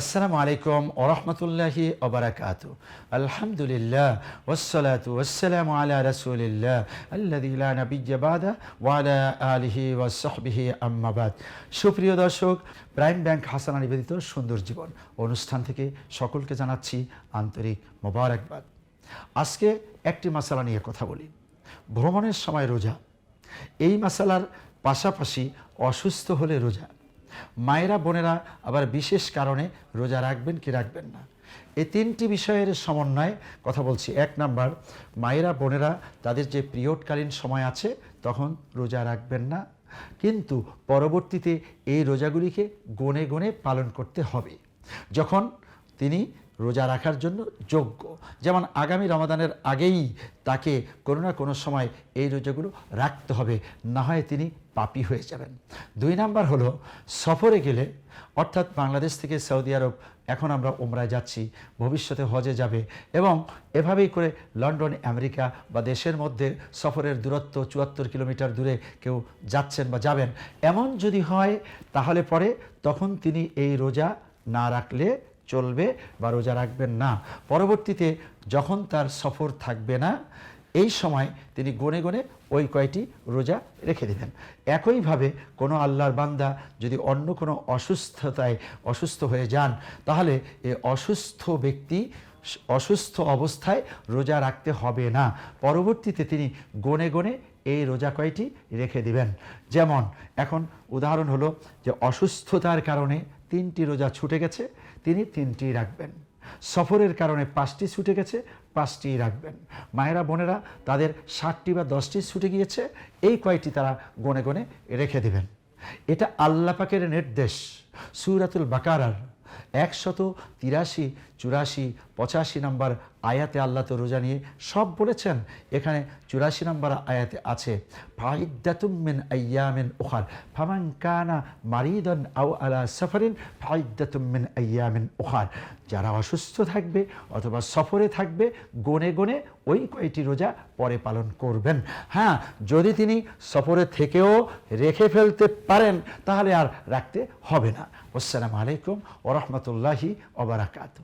আসসালামু আলাইকুম ওরহমতুল্লাহি ওবরাকাত। আলহামদুলিল্লাহ ওসলাতু ওসালামু আলা রসুলিল্লাহ আল্লাদিল্লা নবীবাদা ওয়ালা আলিহি ওয়াসহবিহি আম্মাবাদ সুপ্রিয় দর্শক, প্রাইম ব্যাংক হাসানা নিবেদিত সুন্দর জীবন। অনুষ্ঠান থেকে সকলকে জানাচ্ছি আন্তরিক মোবারকবাদ। আজকে একটি মশালা নিয়ে কথা বলি। ভ্রমণের সময় রোজা। এই মশালার পাশাপাশি অসুস্থ হলে রোজা। মায়েরা, বোনেরা আবার বিশেষ কারণে রোজা রাখবেন কি রাখবেন না। এই তিনটি বিষয়ের সমন্বয়ে কথা বলছি। এক নাম্বার, মায়েরা, বোনেরা তাদের যে পিরিয়ডকালীন সময় আছে, তখন রোজা রাখবেন না। কিন্তু পরবর্তীতে এই রোজাগুলিকে গনে গনে পালন করতে হবে। যখন তিনি রোজা রাখার জন্য যোগ্য। যেমন আগামী রমাদানের আগেই তাকে কোনো না কোনো সময় এই রোজাগুলো রাখতে হবে, না হয় তিনি পাপি হয়ে যাবেন। দুই নাম্বার হলো, সফরে গেলে, অর্থাৎ বাংলাদেশ থেকে সৌদি আরব, এখন আমরা ওমরায় যাচ্ছি, ভবিষ্যতে হজে যাবে এবং এভাবেই করে লন্ডন, আমেরিকা বা দেশের মধ্যে সফরের দূরত্ব চুয়াত্তর কিলোমিটার দূরে কেউ যাচ্ছেন বা যাবেন। এমন যদি হয়, তাহলে পরে তখন তিনি এই রোজা না রাখলে চলবে বা রোজা রাখবেন না। পরবর্তীতে যখন তার সফর থাকবে না, এই সময় তিনি গনে গনে ওই কয়টি রোজা রেখে দেবেন একইভাবে কোনো আল্লাহর বান্দা যদি অন্য কোনো অসুস্থতায় অসুস্থ হয়ে যান, তাহলে এ অসুস্থ ব্যক্তি অসুস্থ অবস্থায় রোজা রাখতে হবে না। পরবর্তীতে তিনি গনে গনে এই রোজা কয়টি রেখে দিবেন? যেমন এখন উদাহরণ হলো যে অসুস্থতার কারণে তিনটি রোজা ছুটে গেছে, তিনি তিনটি রাখবেন। সফরের কারণে পাঁচটি ছুটে গেছে পাঁচটি রাখবেন। মায়েরা, বোনেরা, তাদের ষাটটি বা দশটি ছুটে গিয়েছে, এই কয়টি তারা গনে গনে রেখে দেবেন। এটা আল্লাপাকের নির্দেশ, সুরাতুল বাকারার। একশত তিরাশি, চুরাশি, পঁচাশি নম্বর আয়াতে আল্লাহ তো রোজা নিয়ে সব বলেছেন। এখানে চুরাশি নম্বর আয়াতে আছে ফাইদ্দাতুমিন আয়ামিন ওখার ফামান কানা মারিদন আউ আলা সফরিন ফাইদ্দাতুমিন আয়ামিন ওখার যারা অসুস্থ থাকবে অথবা সফরে থাকবে, গনে গনে ওই কয়টি রোজা পরে পালন করবেন। হ্যাঁ যদি তিনি সফরে থেকেও রেখে ফেলতে পারেন, তাহলে আর রাখতে হবে না। আসসালামু আলাইকুম ওরহমতুল্লাহি ওবরাকাতু